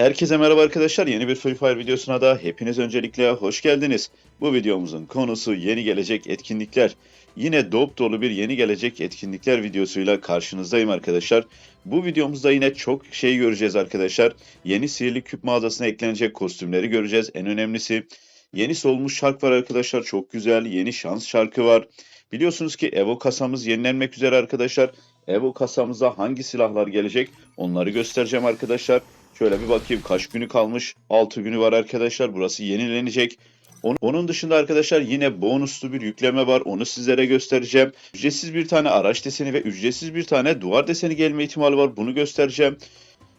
Herkese merhaba arkadaşlar. Yeni bir Free Fire videosuna da hepiniz öncelikle hoş geldiniz. Bu videomuzun konusu yeni gelecek etkinlikler. Yine dop dolu bir yeni gelecek etkinlikler videosuyla karşınızdayım arkadaşlar. Bu videomuzda yine çok şey göreceğiz arkadaşlar. Yeni sihirli küp mağazasına eklenecek kostümleri göreceğiz. En önemlisi yeni solmuş şark var arkadaşlar. Çok güzel. Yeni şans şarkı var. Biliyorsunuz ki Evo kasamız yenilenmek üzere arkadaşlar. Evo kasamıza hangi silahlar gelecek onları göstereceğim arkadaşlar. Şöyle bir bakayım kaç günü kalmış? 6 günü var arkadaşlar. Burası yenilenecek. Onun- dışında arkadaşlar yine bonuslu bir yükleme var. Onu sizlere göstereceğim. Ücretsiz bir tane araç deseni ve ücretsiz bir tane duvar deseni gelme ihtimali var. Bunu göstereceğim.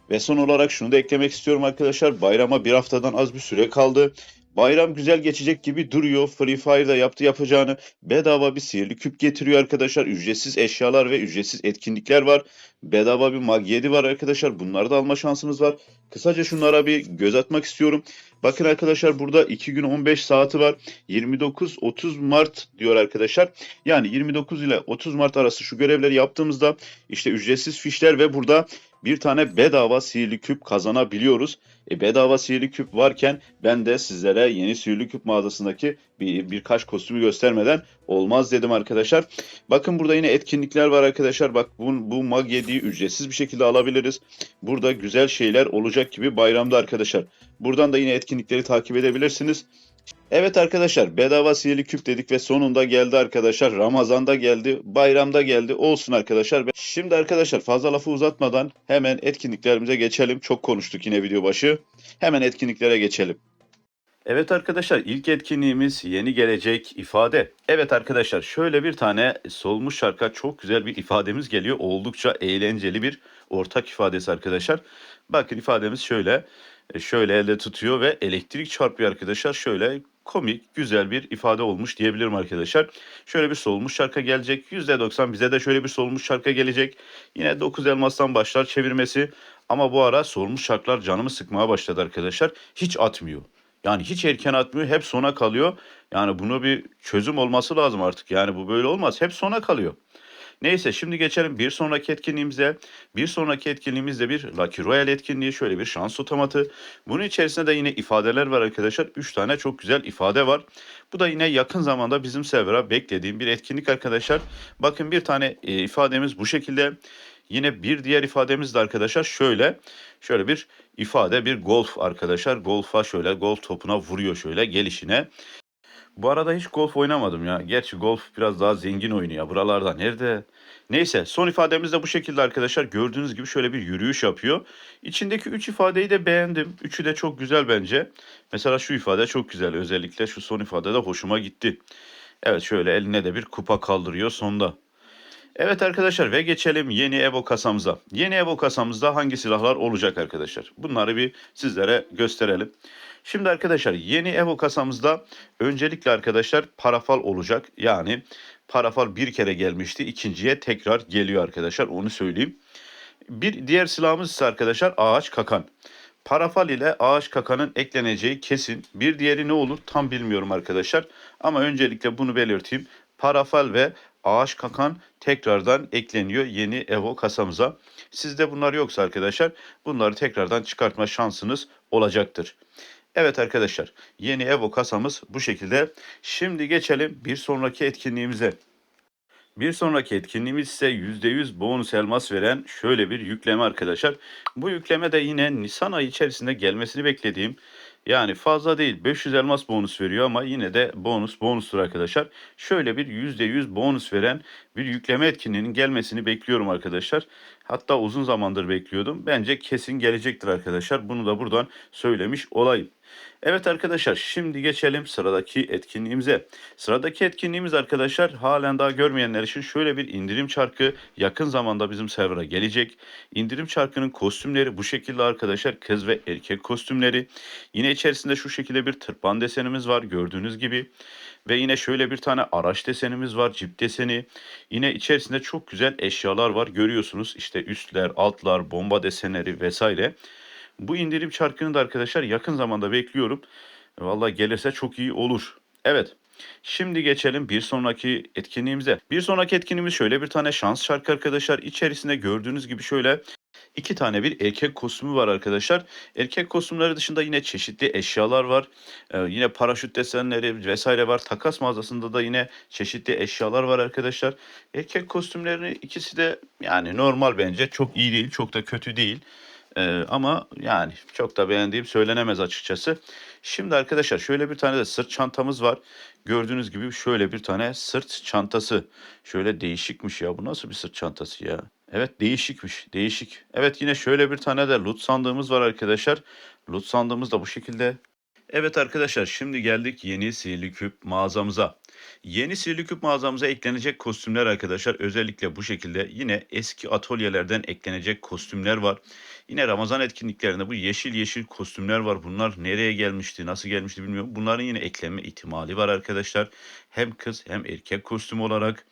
Ve son olarak şunu da eklemek istiyorum arkadaşlar. Bayrama bir haftadan az bir süre kaldı. Bayram güzel geçecek gibi duruyor. Free Fire'da yaptı yapacağını bedava bir sihirli küp getiriyor arkadaşlar. Ücretsiz eşyalar ve ücretsiz etkinlikler var. Bedava bir Mag 7 var arkadaşlar. Bunları da alma şansınız var. Kısaca şunlara bir göz atmak istiyorum. Bakın arkadaşlar burada 2 gün 15 saati var. 29-30 Mart diyor arkadaşlar. Yani 29 ile 30 Mart arası şu görevleri yaptığımızda işte ücretsiz fişler ve burada bir tane bedava sihirli küp kazanabiliyoruz. E, bedava sihirli küp varken ben de sizlere yeni sihirli küp mağazasındaki bir, birkaç kostümü göstermeden olmaz dedim arkadaşlar. Bakın burada yine etkinlikler var arkadaşlar. Bak bu, bu Mag 7'yi ücretsiz bir şekilde alabiliriz. Burada güzel şeyler olacak gibi bayramda arkadaşlar. Buradan da yine etkinlikleri takip edebilirsiniz. Evet arkadaşlar bedava sihirli küp dedik ve sonunda geldi arkadaşlar. Ramazan'da geldi, bayramda geldi. Olsun arkadaşlar. Şimdi arkadaşlar fazla lafı uzatmadan hemen etkinliklerimize geçelim. Çok konuştuk yine video başı. Hemen etkinliklere geçelim. Evet arkadaşlar ilk etkinliğimiz yeni gelecek ifade. Evet arkadaşlar şöyle bir tane solmuş şarkı çok güzel bir ifademiz geliyor. Oldukça eğlenceli bir ortak ifadesi arkadaşlar. Bakın ifademiz şöyle. E, Şöyle elde tutuyor ve elektrik çarpıyor arkadaşlar. Şöyle komik, güzel bir ifade olmuş diyebilirim arkadaşlar. Şöyle bir solmuş şarkı gelecek. %90 bize de şöyle bir solmuş şarkı gelecek. Yine 9 elmastan başlar çevirmesi. Ama bu ara solmuş şarkılar canımı sıkmaya başladı arkadaşlar. Hiç atmıyor. Yani hiç erken atmıyor, hep sona kalıyor. Yani bunu bir çözüm olması lazım artık. Yani bu böyle olmaz. Hep sona kalıyor. Neyse şimdi geçelim bir sonraki etkinliğimize. Bir sonraki etkinliğimiz de bir Lucky Royale etkinliği. Şöyle bir şans otomatı. Bunun içerisinde de yine ifadeler var arkadaşlar. 3 tane çok güzel ifade var. Bu da yine yakın zamanda bizim server'a beklediğim bir etkinlik arkadaşlar. Bakın bir tane e, ifademiz bu şekilde. Yine bir diğer ifademiz de arkadaşlar şöyle. Şöyle bir ifade bir golf arkadaşlar. Golfa şöyle golf topuna vuruyor şöyle gelişine. Bu arada hiç golf oynamadım ya. Gerçi golf biraz daha zengin oyunu ya. Buralarda nerede? Neyse son ifademiz de bu şekilde arkadaşlar. Gördüğünüz gibi şöyle bir yürüyüş yapıyor. İçindeki 3 ifadeyi de beğendim. Üçü de çok güzel bence. Mesela şu ifade çok güzel. Özellikle şu son ifade de hoşuma gitti. Evet şöyle eline de bir kupa kaldırıyor sonda. Evet arkadaşlar ve geçelim yeni Evo kasamıza. Yeni Evo kasamızda hangi silahlar olacak arkadaşlar? Bunları bir sizlere gösterelim. Şimdi arkadaşlar yeni Evo kasamızda öncelikle arkadaşlar parafal olacak. Yani parafal bir kere gelmişti. ikinciye tekrar geliyor arkadaşlar onu söyleyeyim. Bir diğer silahımız ise arkadaşlar ağaç kakan. Parafal ile ağaç kakanın ekleneceği kesin. Bir diğeri ne olur tam bilmiyorum arkadaşlar. Ama öncelikle bunu belirteyim. Parafal ve ağaç kakan tekrardan ekleniyor yeni Evo kasamıza. Sizde bunlar yoksa arkadaşlar bunları tekrardan çıkartma şansınız olacaktır. Evet arkadaşlar yeni Evo kasamız bu şekilde. Şimdi geçelim bir sonraki etkinliğimize. Bir sonraki etkinliğimiz ise %100 bonus elmas veren şöyle bir yükleme arkadaşlar. Bu yükleme de yine Nisan ayı içerisinde gelmesini beklediğim yani fazla değil 500 elmas bonus veriyor ama yine de bonus bonustur arkadaşlar. Şöyle bir %100 bonus veren bir yükleme etkinliğinin gelmesini bekliyorum arkadaşlar. Hatta uzun zamandır bekliyordum. Bence kesin gelecektir arkadaşlar. Bunu da buradan söylemiş olayım. Evet arkadaşlar şimdi geçelim sıradaki etkinliğimize. Sıradaki etkinliğimiz arkadaşlar halen daha görmeyenler için şöyle bir indirim çarkı yakın zamanda bizim server'a gelecek. İndirim çarkının kostümleri bu şekilde arkadaşlar kız ve erkek kostümleri. Yine içerisinde şu şekilde bir tırpan desenimiz var gördüğünüz gibi. Ve yine şöyle bir tane araç desenimiz var cip deseni. Yine içerisinde çok güzel eşyalar var görüyorsunuz işte üstler altlar bomba desenleri vesaire. Bu indirim çarkını da arkadaşlar yakın zamanda bekliyorum. Vallahi gelirse çok iyi olur. Evet. Şimdi geçelim bir sonraki etkinliğimize. Bir sonraki etkinliğimiz şöyle bir tane şans şarkı arkadaşlar. İçerisinde gördüğünüz gibi şöyle İki tane bir erkek kostümü var arkadaşlar. Erkek kostümleri dışında yine çeşitli eşyalar var. Ee, yine paraşüt desenleri vesaire var. Takas mağazasında da yine çeşitli eşyalar var arkadaşlar. Erkek kostümlerini ikisi de yani normal bence. Çok iyi değil, çok da kötü değil. Ee, ama yani çok da beğendiğim söylenemez açıkçası. Şimdi arkadaşlar şöyle bir tane de sırt çantamız var. Gördüğünüz gibi şöyle bir tane sırt çantası. Şöyle değişikmiş ya. Bu nasıl bir sırt çantası ya? Evet değişikmiş. Değişik. Evet yine şöyle bir tane de loot sandığımız var arkadaşlar. Loot sandığımız da bu şekilde. Evet arkadaşlar şimdi geldik yeni sihirli küp mağazamıza. Yeni sihirli küp mağazamıza eklenecek kostümler arkadaşlar özellikle bu şekilde yine eski atölyelerden eklenecek kostümler var. Yine Ramazan etkinliklerinde bu yeşil yeşil kostümler var. Bunlar nereye gelmişti, nasıl gelmişti bilmiyorum. Bunların yine eklenme ihtimali var arkadaşlar. Hem kız hem erkek kostüm olarak.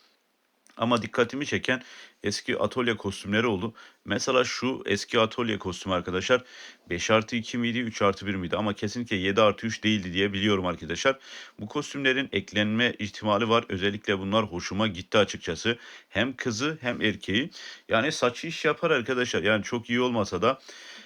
Ama dikkatimi çeken eski atölye kostümleri oldu. Mesela şu eski atölye kostümü arkadaşlar 5 artı 2 miydi 3 artı 1 miydi ama kesinlikle 7 artı 3 değildi diye biliyorum arkadaşlar. Bu kostümlerin eklenme ihtimali var. Özellikle bunlar hoşuma gitti açıkçası. Hem kızı hem erkeği. Yani saçı iş yapar arkadaşlar. Yani çok iyi olmasa da.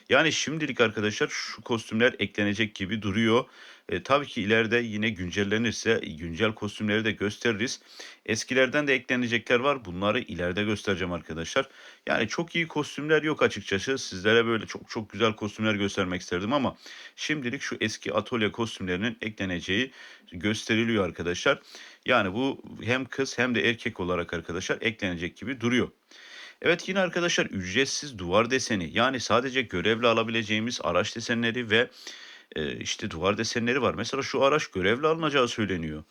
Yani şimdilik arkadaşlar şu kostümler eklenecek gibi duruyor. E, tabii ki ileride yine güncellenirse güncel kostümleri de gösteririz. Eskilerden de eklenecekler var. Bunları ileride göstereceğim arkadaşlar. Yani çok iyi kostümler yok açıkçası. Sizlere böyle çok çok güzel kostümler göstermek isterdim ama şimdilik şu eski atölye kostümlerinin ekleneceği gösteriliyor arkadaşlar. Yani bu hem kız hem de erkek olarak arkadaşlar eklenecek gibi duruyor. Evet yine arkadaşlar ücretsiz duvar deseni yani sadece görevle alabileceğimiz araç desenleri ve e, işte duvar desenleri var. Mesela şu araç görevle alınacağı söyleniyor.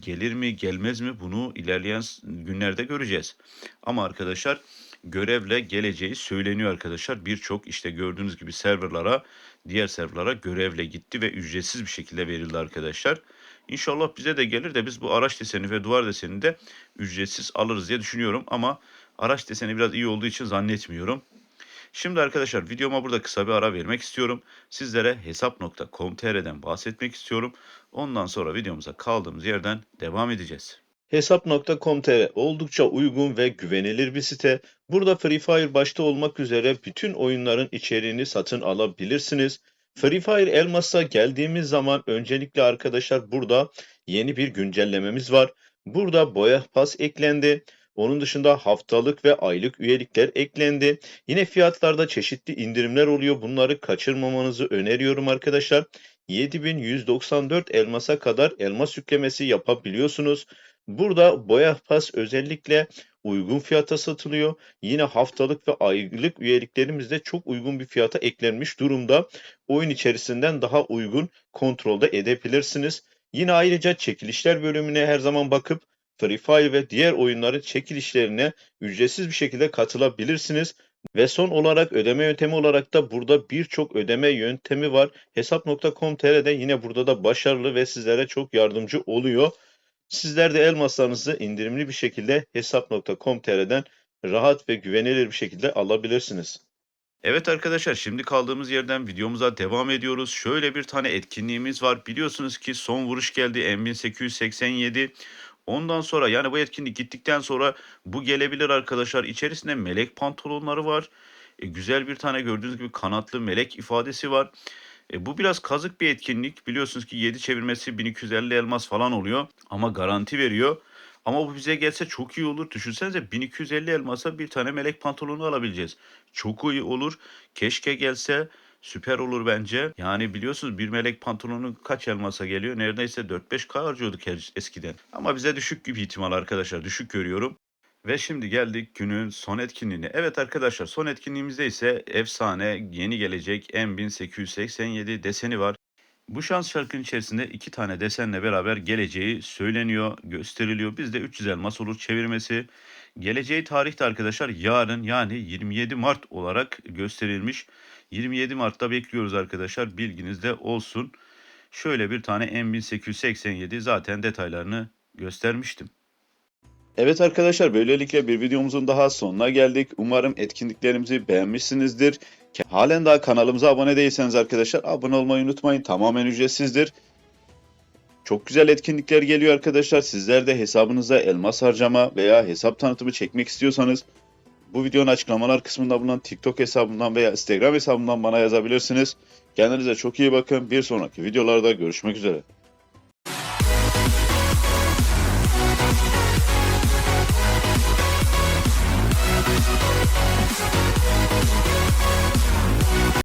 Gelir mi gelmez mi bunu ilerleyen günlerde göreceğiz. Ama arkadaşlar görevle geleceği söyleniyor arkadaşlar. Birçok işte gördüğünüz gibi serverlara, diğer serverlara görevle gitti ve ücretsiz bir şekilde verildi arkadaşlar. İnşallah bize de gelir de biz bu araç deseni ve duvar desenini de ücretsiz alırız diye düşünüyorum. Ama araç deseni biraz iyi olduğu için zannetmiyorum. Şimdi arkadaşlar videoma burada kısa bir ara vermek istiyorum. Sizlere hesap.com.tr'den bahsetmek istiyorum. Ondan sonra videomuza kaldığımız yerden devam edeceğiz. Hesap.com.tr oldukça uygun ve güvenilir bir site. Burada Free Fire başta olmak üzere bütün oyunların içeriğini satın alabilirsiniz. Free Fire Elmas'a geldiğimiz zaman öncelikle arkadaşlar burada yeni bir güncellememiz var. Burada boya pas eklendi. Onun dışında haftalık ve aylık üyelikler eklendi. Yine fiyatlarda çeşitli indirimler oluyor. Bunları kaçırmamanızı öneriyorum arkadaşlar. 7194 elmasa kadar elmas yüklemesi yapabiliyorsunuz. Burada boya pas özellikle uygun fiyata satılıyor. Yine haftalık ve aylık üyeliklerimiz de çok uygun bir fiyata eklenmiş durumda. Oyun içerisinden daha uygun kontrolde edebilirsiniz. Yine ayrıca çekilişler bölümüne her zaman bakıp Free Fire ve diğer oyunların çekilişlerine ücretsiz bir şekilde katılabilirsiniz. Ve son olarak ödeme yöntemi olarak da burada birçok ödeme yöntemi var. Hesap.com.tr'de yine burada da başarılı ve sizlere çok yardımcı oluyor. Sizler de elmaslarınızı indirimli bir şekilde hesap.com.tr'den rahat ve güvenilir bir şekilde alabilirsiniz. Evet arkadaşlar şimdi kaldığımız yerden videomuza devam ediyoruz. Şöyle bir tane etkinliğimiz var. Biliyorsunuz ki son vuruş geldi M1887. Ondan sonra yani bu etkinlik gittikten sonra bu gelebilir arkadaşlar. İçerisinde melek pantolonları var. E, güzel bir tane gördüğünüz gibi kanatlı melek ifadesi var. E, bu biraz kazık bir etkinlik. Biliyorsunuz ki 7 çevirmesi 1250 elmas falan oluyor. Ama garanti veriyor. Ama bu bize gelse çok iyi olur. Düşünsenize 1250 elmasa bir tane melek pantolonu alabileceğiz. Çok iyi olur. Keşke gelse süper olur bence. Yani biliyorsunuz bir melek pantolonu kaç elmasa geliyor? Neredeyse 4-5K harcıyorduk eskiden. Ama bize düşük gibi ihtimal arkadaşlar. Düşük görüyorum. Ve şimdi geldik günün son etkinliğine. Evet arkadaşlar son etkinliğimizde ise efsane yeni gelecek M1887 deseni var. Bu şans şarkının içerisinde iki tane desenle beraber geleceği söyleniyor, gösteriliyor. Bizde 300 elmas olur çevirmesi. Geleceği tarihte arkadaşlar yarın yani 27 Mart olarak gösterilmiş. 27 Mart'ta bekliyoruz arkadaşlar bilginizde olsun. Şöyle bir tane M1887 zaten detaylarını göstermiştim. Evet arkadaşlar böylelikle bir videomuzun daha sonuna geldik. Umarım etkinliklerimizi beğenmişsinizdir. Halen daha kanalımıza abone değilseniz arkadaşlar abone olmayı unutmayın. Tamamen ücretsizdir. Çok güzel etkinlikler geliyor arkadaşlar. Sizler de hesabınıza elmas harcama veya hesap tanıtımı çekmek istiyorsanız bu videonun açıklamalar kısmında bulunan TikTok hesabımdan veya Instagram hesabımdan bana yazabilirsiniz. Kendinize çok iyi bakın. Bir sonraki videolarda görüşmek üzere.